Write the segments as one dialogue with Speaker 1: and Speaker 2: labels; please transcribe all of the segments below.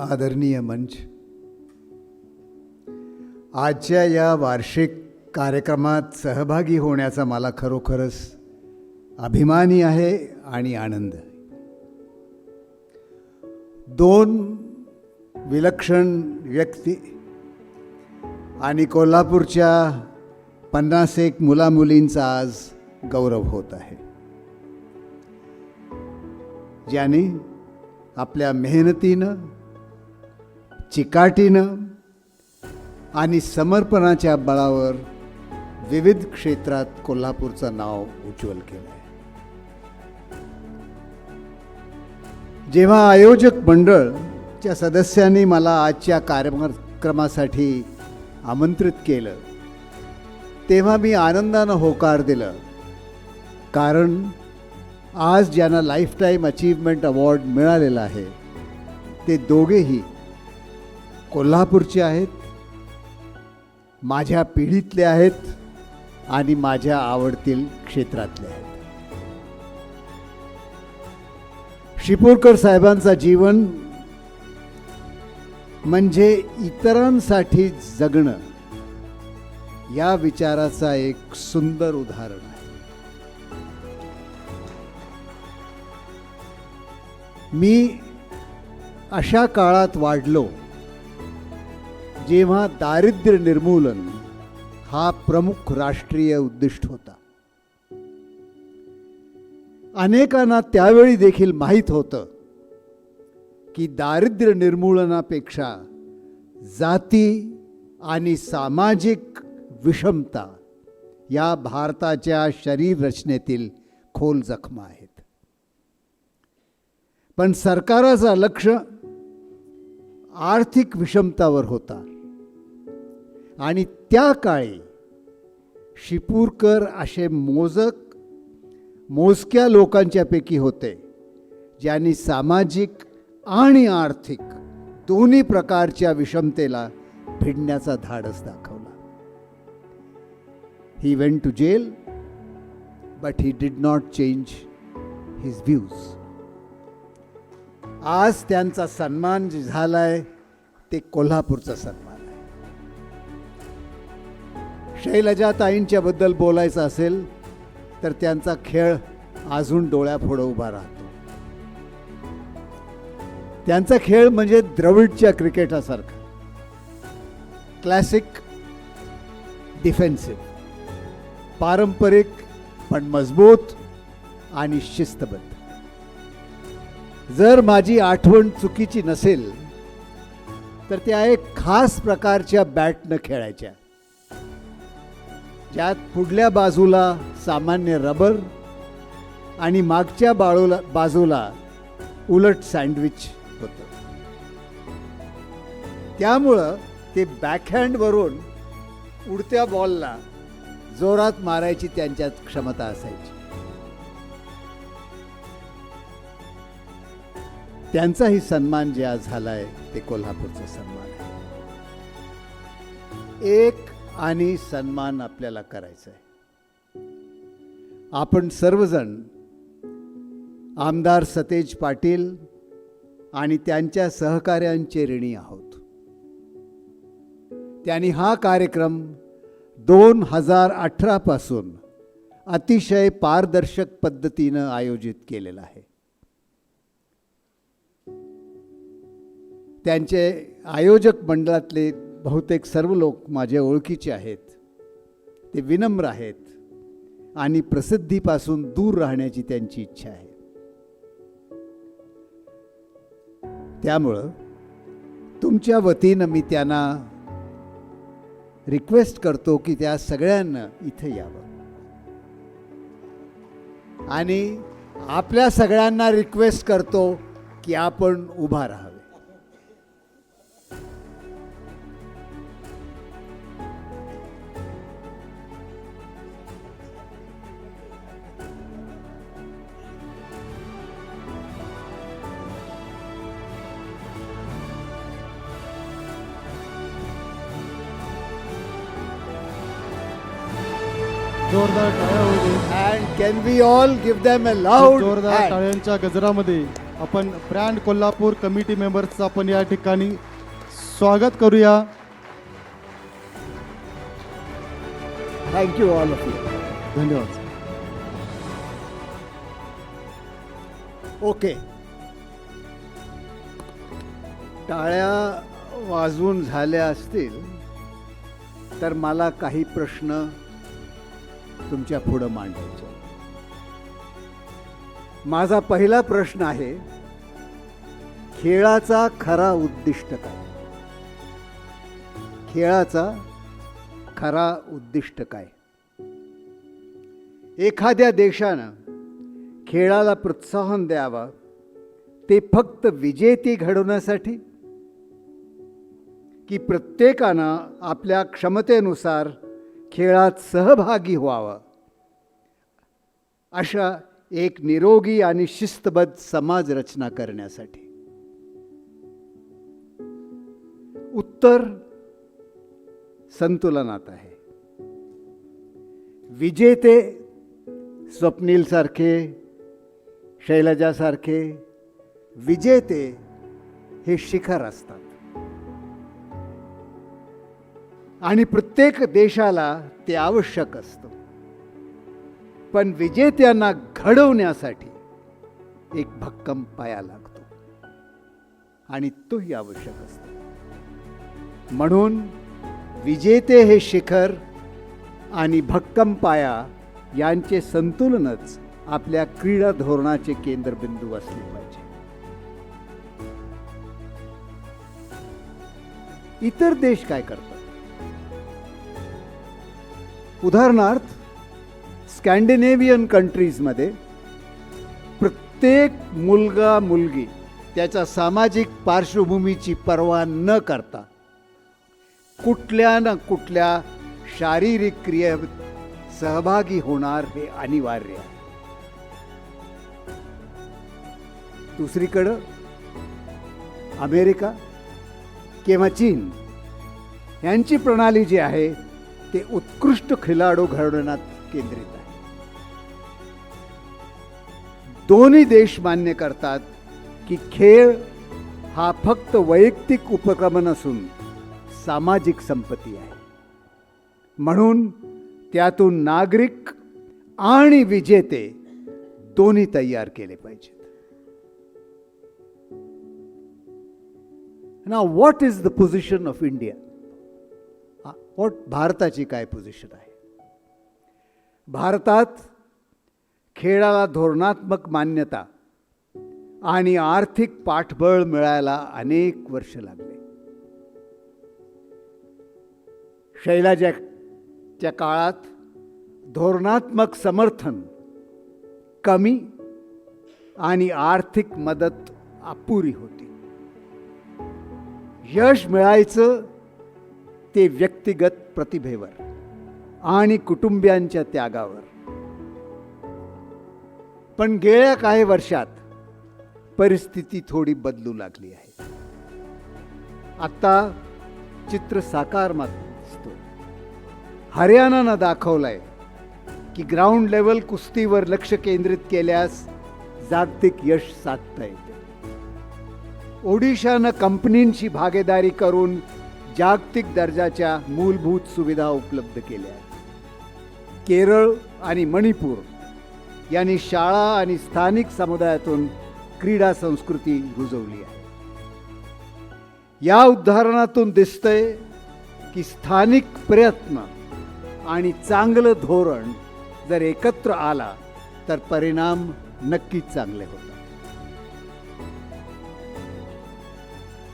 Speaker 1: आदरणीय मंच आजच्या या वार्षिक कार्यक्रमात सहभागी होण्याचा मला खरोखरच अभिमानी आहे आणि आनंद दोन विलक्षण व्यक्ती आणि कोल्हापूरच्या पन्नास एक मुलामुलींचा आज गौरव होत आहे. ज्याने आपल्या मेहनतीनं चिकाटीनं आणि समर्पणाच्या बळावर विविध क्षेत्रात कोल्हापूरचं नाव उज्ज्वल केलं आहे जेव्हा आयोजक मंडळच्या सदस्यांनी मला आजच्या कार्यक्रमासाठी आमंत्रित केलं तेव्हा मी आनंदानं होकार दिलं. कारण आज ज्यांना लाईफटाईम अचीवमेंट अवॉर्ड मिळालेला आहे ते दोघेही कोल्हापूरचे आहेत माझ्या पिढीतले आहेत आणि माझ्या आवडतील क्षेत्रातले आहेत. शिपूरकर साहेबांचा जीवन म्हणजे इतरांसाठी जगणं या विचाराचा एक सुंदर उदाहरण आहे. मी अशा काळात वाढलो जेव्हा दारिद्र्य निर्मूलन हा प्रमुख राष्ट्रीय उद्दिष्ट होता. अनेकांना त्यावेळी देखील माहीत होतं की दारिद्र्य निर्मूलनापेक्षा जाती आणि सामाजिक विषमता या भारताच्या शरीर रचनेतील खोल जखमा आहेत. पण सरकाराचा लक्ष आर्थिक विषमतावर होता. आणि त्या काळी शिपूरकर असे मोजक मोजक्या लोकांच्यापैकी होते ज्यांनी सामाजिक आणि आर्थिक दोन्ही प्रकारच्या विषमतेला भिडण्याचा धाडस दाखवला. He went to jail but he did not change his views आज त्यांचा सन्मान जे झालाय ते कोल्हापूरचा सन्मान. आहे बोलायचं असेल तर त्यांचा खेळ अजून डोळ्यापुढं उभा राहतो. त्यांचा खेळ म्हणजे द्रविडच्या क्रिकेटासारखा. क्लासिक डिफेन्सिव्ह पारंपरिक पण मजबूत आणि शिस्तबद्ध. जर माझी आठवण चुकीची नसेल तर त्या एक खास प्रकारच्या बॅटनं खेळायच्या. ज्यात पुढल्या बाजूला सामान्य रबर आणि मागच्या बाळूला बाजूला उलट सँडविच होतं. त्यामुळं ते बॅकहँडवरून उडत्या बॉलला जोरात मारायची त्यांच्यात क्षमता असायची. त्यांचाही सन्मान जे आज झालाय ते कोल्हापूरचा सन्मान आहे. एक आणि सन्मान आपल्याला करायचा आहे. आपण सर्वजण आमदार सतेज पाटील आणि त्यांच्या सहकाऱ्यांचे ऋणी आहोत. त्यांनी हा कार्यक्रम दोन हजार अठरापासून अतिशय पारदर्शक पद्धतीनं आयोजित केलेला आहे. त्यांचे आयोजक मंडळातले बहुतेक सर्व लोक माझ्या ओळखीचे आहेत. ते विनम्र आहेत आणि प्रसिद्धीपासून दूर राहण्याची त्यांची इच्छा आहे. त्यामुळं तुमच्या वतीनं मी त्यांना रिक्वेस्ट करतो की त्या सगळ्यांना इथे यावं. आणि आपल्या सगळ्यांना रिक्वेस्ट करतो की आपण उभा राहा
Speaker 2: जोरदार टाळ्या होऊ दे.
Speaker 1: And can we all give them a loud
Speaker 2: जोरदार? टाळ्यांच्या गजरामध्ये आपण ब्रँड कोल्हापूर कमिटी मेंबर्सचं आपण या ठिकाणी स्वागत करूया
Speaker 1: thank you all of you
Speaker 2: धन्यवाद
Speaker 1: ओके टाळ्या वाजवून झाल्या असतील तर मला काही प्रश्न तुमच्या पुढं मांडायचं. माझा पहिला प्रश्न आहे खेळाचा खरा उद्दिष्ट काय? खेळाचा खरा उद्दिष्ट काय? एखाद्या देशानं खेळाला प्रोत्साहन द्यावं ते फक्त विजेती घडवण्यासाठी? की प्रत्येकानं आपल्या क्षमतेनुसार खेळात सहभागी व्हावं. अशा एक निरोगी आणि शिस्तबद्ध समाज रचना करण्यासाठी. उत्तर संतुलनात आहे. विजेते स्वप्नीलसारखे शैलजासारखे विजेते हे शिखर असतात. आणि प्रत्येक देशाला ते आवश्यक असतं. पण विजेत्यांना घडवण्यासाठी एक भक्कम पाया लागतो. आणि तोही आवश्यक असतो. म्हणून विजेते हे शिखर आणि भक्कम पाया यांचे संतुलनच आपल्या क्रीडा धोरणाचे केंद्रबिंदू असले पाहिजे. इतर देश काय करतात? उदाहरणार्थ स्कॅन्डिनेव्हियन कंट्रीजमध्ये प्रत्येक मुलगा मुलगी त्याच्या सामाजिक पार्श्वभूमीची पर्वा न करता कुठल्या ना कुठल्या शारीरिक क्रियेत सहभागी होणार हे अनिवार्य आहे. दुसरीकडं अमेरिका किंवा चीन यांची प्रणाली जी आहे ते उत्कृष्ट खिलाडू घडवण्यात केंद्रित आहे. दोन्ही देश मान्य करतात की खेळ हा फक्त वैयक्तिक उपक्रम नसून सामाजिक संपत्ती आहे. म्हणून त्यातून नागरिक आणि विजेते दोन्ही तयार केले पाहिजेत. ना what is the position of India what भारताची काय पोझिशन आहे? भारतात खेळाला धोरणात्मक मान्यता आणि आर्थिक पाठबळ मिळायला अनेक वर्ष लागले. शैलाजाच्या काळात धोरणात्मक समर्थन कमी आणि आर्थिक मदत अपुरी होती. यश मिळायचं ते व्यक्तिगत प्रतिभेवर आणि कुटुंबियांच्या त्यागावर. पण गेल्या काही वर्षात परिस्थिती थोडी बदलू लागली आहे. आता चित्र साकार दिसतो हरियाणानं दाखवलंय की ग्राउंड लेवल कुस्तीवर लक्ष केंद्रित केल्यास जागतिक यश साधता येते. ओडिशानं कंपनींची भागीदारी करून जागतिक दर्जाच्या मूलभूत सुविधा उपलब्ध केल्या केरळ आणि मणिपूर यांनी शाळा आणि स्थानिक समुदायातून क्रीडा संस्कृती रुजवली आहे. या उदाहरणातून दिसतंय की स्थानिक प्रयत्न आणि चांगलं धोरण जर एकत्र आला तर परिणाम नक्कीच चांगले होतात.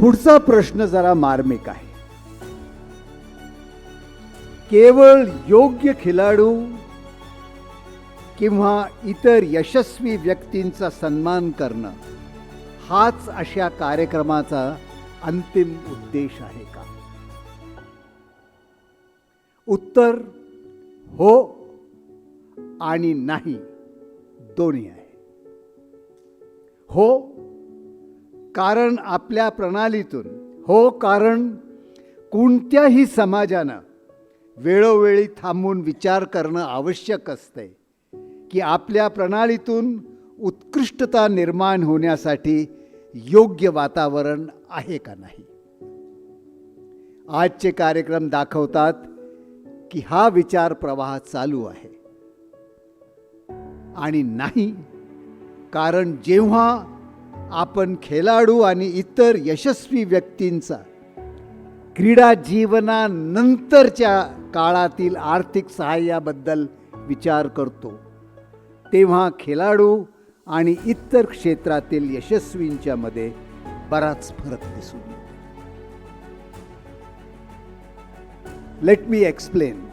Speaker 1: पुढचा प्रश्न जरा मार्मिक आहे. केवळ योग्य खेळाडू किंवा इतर यशस्वी व्यक्तींचा सन्मान करणं हाच अशा कार्यक्रमाचा अंतिम उद्देश आहे का? उत्तर हो आणि नाही दोन्ही आहे. हो कारण आपल्या प्रणालीतून हो कारण कोणत्याही समाजानं वेळोवेळी थांबून विचार करणं आवश्यक असते की आपल्या प्रणालीतून उत्कृष्टता निर्माण होण्यासाठी योग्य वातावरण आहे का नाही? आजचे कार्यक्रम दाखवतात की हा विचार प्रवाह चालू आहे. आणि नाही कारण जेव्हा आपण खेळाडू आणि इतर यशस्वी व्यक्तींचा क्रीडा जीवनानंतरच्या काळातील आर्थिक सहाय्याबद्दल विचार करतो. तेव्हा खेळाडू आणि इतर क्षेत्रातील यशस्वींच्या मध्ये बराच फरक दिसून लेट मी एक्सप्लेन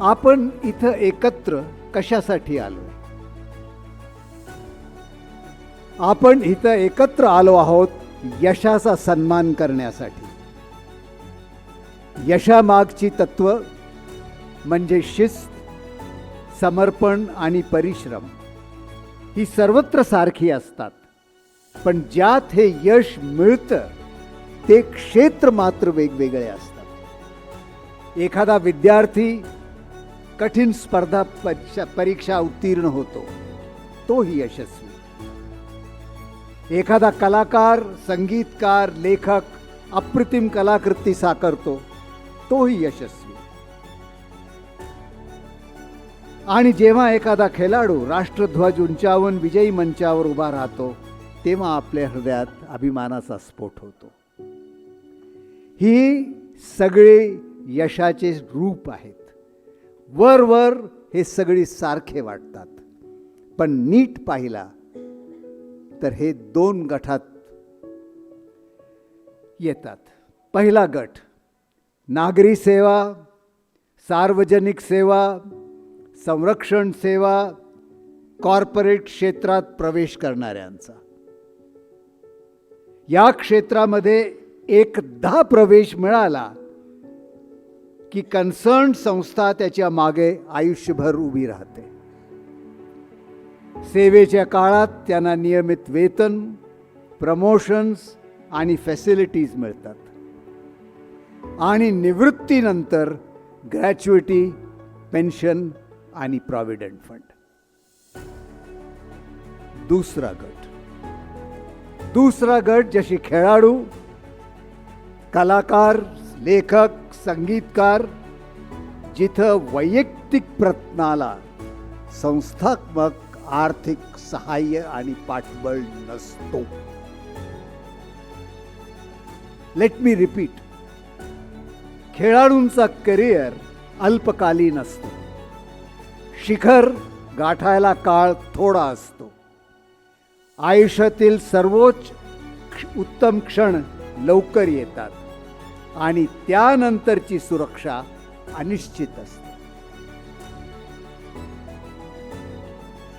Speaker 1: आपण इथं एकत्र कशासाठी आलो? आपण इथं एकत्र आलो आहोत यशाचा सन्मान करण्यासाठी. यशामागची तत्व म्हणजे शिस्त समर्पण आणि परिश्रम. ही सर्वत्र सारखी असतात. पण ज्यात हे यश मिळतं ते क्षेत्र मात्र वेगवेगळे असतात. एखादा विद्यार्थी कठीण स्पर्धा परीक्षा परीक्षा उत्तीर्ण होतो तोही यशस्वी. एखादा कलाकार संगीतकार लेखक अप्रतिम कलाकृती साकारतो तोही यशस्वी. आणि जेव्हा एखादा खेळाडू राष्ट्रध्वज उंचावून विजयी मंचावर उभा राहतो तेव्हा आपल्या हृदयात अभिमानाचा स्फोट होतो. ही सगळे यशाचे रूप आहेत. वर वर हे सगळी सारखे वाटतात. पण नीट पाहिला तर हे दोन गटात येतात. पहिला गट नागरी सेवा सार्वजनिक सेवा संरक्षण सेवा कॉर्पोरेट क्षेत्रात प्रवेश करणाऱ्यांचा. या क्षेत्रामध्ये एकदा प्रवेश मिळाला की कन्सर्न संस्था त्याच्यामागे आयुष्यभर उभी राहते. सेवेच्या काळात त्यांना नियमित वेतन प्रमोशन्स आणि फॅसिलिटीज मिळतात. आणि निवृत्तीनंतर ग्रॅच्युइटी पेन्शन आणि प्रॉव्हिडंट फंड. दुसरा गट. दुसरा गट जसे खेळाडू कलाकार लेखक संगीतकार जिथं वैयक्तिक प्रयत्नाला संस्थात्मक आर्थिक सहाय्य आणि पाठबळ नसतो. लेट मी रिपीट खेळाडूंचा करिअर अल्पकालीन असतो. शिखर गाठायला काळ थोडा असतो. आयुष्यातील सर्वोच्च उत्तम क्षण लवकर येतात आणि त्यानंतरची सुरक्षा अनिश्चित असते.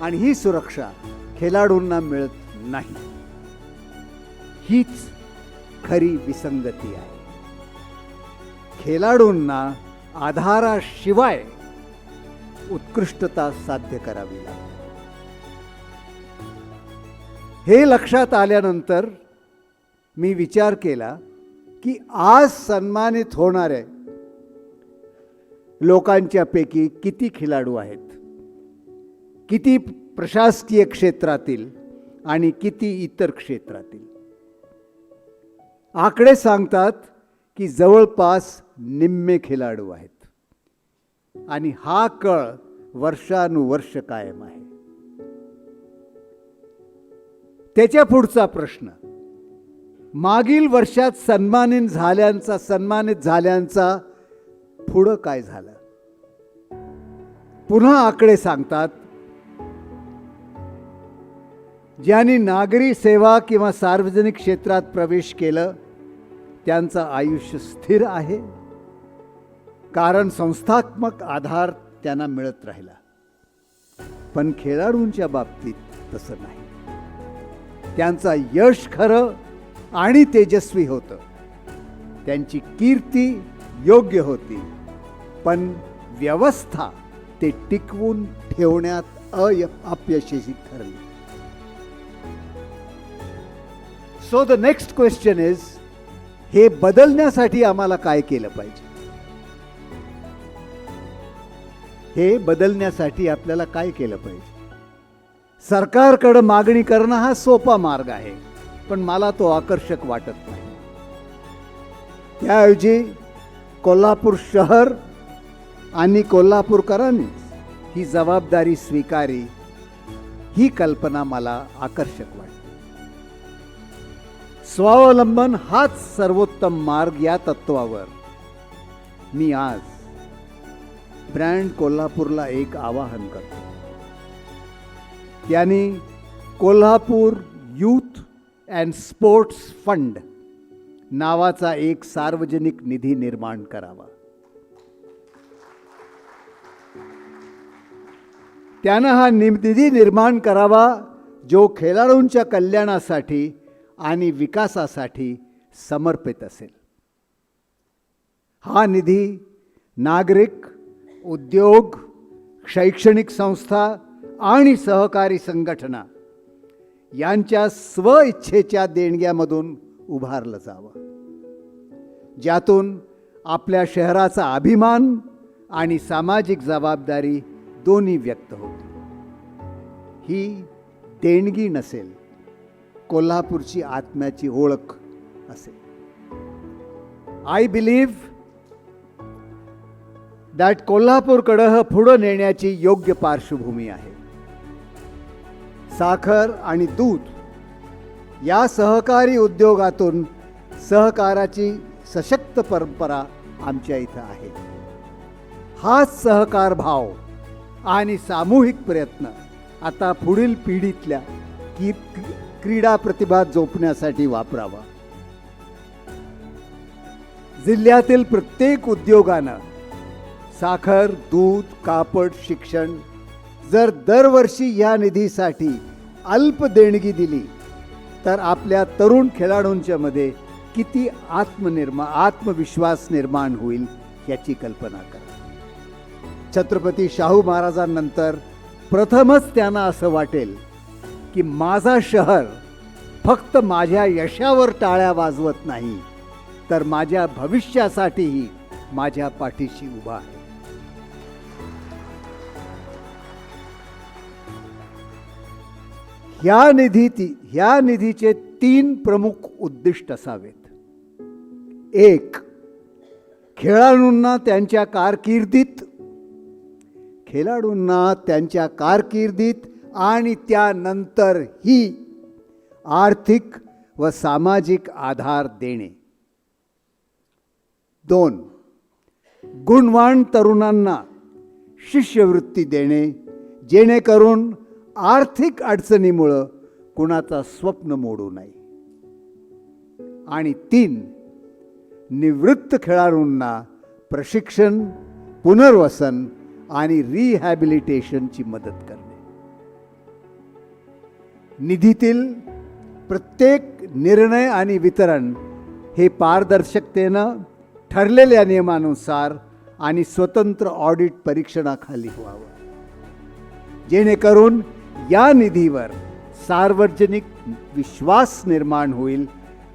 Speaker 1: आणि ही सुरक्षा खेळाडूंना मिळत नाही. हीच खरी विसंगती आहे. खेळाडूंना आधाराशिवाय उत्कृष्टता साध्य करावी लागते. हे लक्षात आल्यानंतर मी विचार केला की आज सन्मानित होणारे लोकांच्या पैकी किती खेळाडू आहेत? किती प्रशासकीय क्षेत्रातील आणि किती इतर क्षेत्रातील? आकडे सांगतात की जवळपास निम्मे खेळाडू आहेत. आणि हा कळ वर्षानुवर्ष कायम आहे. त्याच्या पुढचा प्रश्न मागील वर्षात सन्मानित झाल्यांचा सन्मानित झाल्यांचा पुढं काय झालं? पुन्हा आकडे सांगतात ज्यांनी नागरी सेवा किंवा सार्वजनिक क्षेत्रात प्रवेश केलं त्यांचं आयुष्य स्थिर आहे. कारण संस्थात्मक आधार त्यांना मिळत राहिला. पण खेळाडूंच्या बाबतीत तसं नाही. त्यांचा यश खरं आणि तेजस्वी होतं. त्यांची कीर्ती योग्य होती. पण व्यवस्था ते टिकवून ठेवण्यात अय अपयशस्वी ठरली. So the next question is हे बदलण्यासाठी आम्हाला काय केलं पाहिजे? हे बदलण्यासाठी आपल्याला काय केलं पाहिजे? सरकारकडं मागणी करणं हा सोपा मार्ग आहे पण मला तो आकर्षक वाटत नाही. त्याऐवजी कोल्हापूर शहर आणि कोल्हापूरकरांनी ही जबाबदारी स्वीकारी ही कल्पना मला आकर्षक वाटते. स्वावलंबन हाच सर्वोत्तम मार्ग या तत्वावर मी आज ब्रँड कोल्हापूरला एक आवाहन करतो. त्यांनी Kolhapur youth and sports fund नावाचा एक सार्वजनिक निधी निर्माण करावा. त्यानं हा निधी निर्माण करावा जो खेळाडूंच्या कल्याणासाठी आणि विकासासाठी समर्पित असेल. हा निधी नागरिक उद्योग शैक्षणिक संस्था आणि सहकारी संघटना यांच्या स्वइच्छेच्या देणग्यामधून उभारलं जावं. ज्यातून आपल्या शहराचा अभिमान आणि सामाजिक जबाबदारी दोन्ही व्यक्त होते. ही देणगी नसेल कोल्हापूरची आत्म्याची ओळख असेल. आय बिलीव्ह दॅट कोल्हापूरकडं पुढं नेण्याची योग्य पार्श्वभूमी आहे. साखर आणि दूध या सहकारी उद्योगातून सहकाराची सशक्त परंपरा आमच्या इथं आहे. हाच सहकार भाव आणि सामूहिक प्रयत्न आता पुढील पिढीतल्या की क्रीडा प्रतिभा जोपण्यासाठी वापरावा. जिल्ह्यातील प्रत्येक उद्योगानं साखर दूध कापड शिक्षण. जर दरवर्षी या निधीसाठी अल्प देणगी दिली तर आपल्या तरुण खेळाडूंच्या मध्ये किती आत्मनिर्मा आत्मविश्वास निर्माण होईल याची कल्पना करा. छत्रपती शाहू महाराजांनंतर प्रथमच त्यांना असं वाटेल की माझा शहर फक्त माझ्या यशावर टाळ्या वाजवत नाही तर माझ्या भविष्यासाठीही माझ्या पाठीशी उभा आहे. ह्या निधी ह्या निधीचे तीन प्रमुख उद्दिष्ट असावेत. एक खेळाडूंना त्यांच्या कारकिर्दीत खेळाडूंना त्यांच्या कारकिर्दीत आणि त्यानंतरही आर्थिक व सामाजिक आधार देणे. दोन गुणवान तरुणांना शिष्यवृत्ती देणे जेणेकरून आर्थिक अडचणीमुळं कुणाचा स्वप्न मोडू नये आणि तीन निवृत्त खेळाडूंना प्रशिक्षण पुनर्वसन आणि रिहॅबिलिटेशनची मदत करणे. निधीतील प्रत्येक निर्णय आणि वितरण हे पारदर्शकतेनं ठरलेल्या नियमानुसार आणि स्वतंत्र ऑडिट परीक्षणाखाली व्हावं. जेणेकरून या निधीवर सार्वजनिक विश्वास निर्माण होईल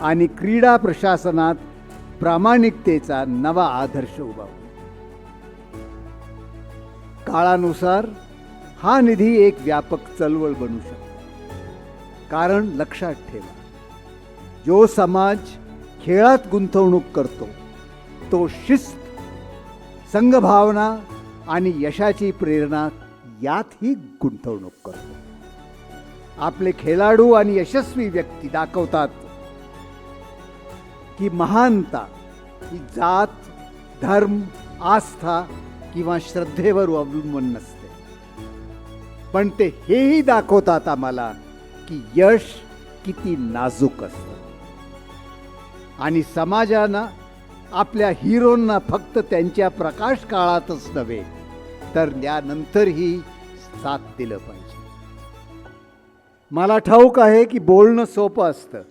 Speaker 1: आणि क्रीडा प्रशासनात प्रामाणिकतेचा नवा आदर्श उभा होईल. काळानुसार हा निधी एक व्यापक चळवळ बनू शकतो. कारण लक्षात ठेवा जो समाज खेळात गुंतवणूक करतो तो शिस्त संघभावना आणि यशाची प्रेरणा यातही गुंतवणूक करतो. आपले खेळाडू आणि यशस्वी व्यक्ती दाखवतात की महानता ही जात धर्म आस्था किंवा श्रद्धेवर अवलंबून नसते. पण ते हेही दाखवतात आम्हाला की यश किती नाजूक असतं. आणि समाजानं आपल्या हिरोंना फक्त त्यांच्या प्रकाश काळातच नव्हे तर त्यानंतरही साथ दिलं पाहिजे. मला ठाऊक आहे की बोलणं सोपं असतं.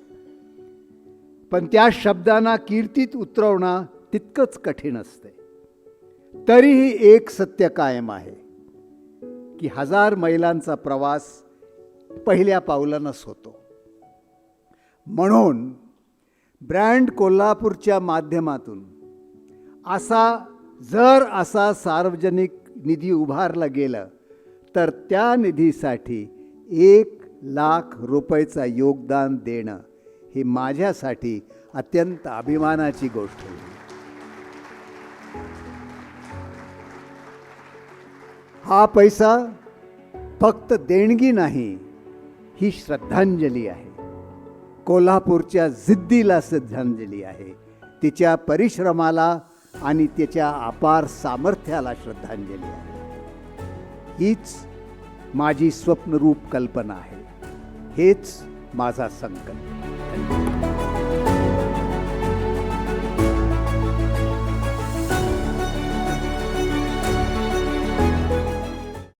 Speaker 1: पण त्या शब्दांना कीर्तीत उतरवणं तितकंच कठीण असते. तरीही एक सत्य कायम आहे की हजार मैलांचा प्रवास पहिल्या पावलानंच होतो. म्हणून ब्रँड कोल्हापूरच्या माध्यमातून असा जर असा सार्वजनिक निधी उभारला गेला तर त्या निधीसाठी एक लाख रुपयाचा योगदान देणं ही माझ्यासाठी अत्यंत अभिमानाची गोष्ट आहे. हा पैसा फक्त देणगी नाही ही श्रद्धांजली आहे. कोल्हापूरच्या जिद्दीला श्रद्धांजली आहे. तिच्या परिश्रमाला आणि त्याच्या अपार सामर्थ्याला श्रद्धांजली आहे. हीच माझी स्वप्नरूप कल्पना आहे. हेच माझा संकल्प.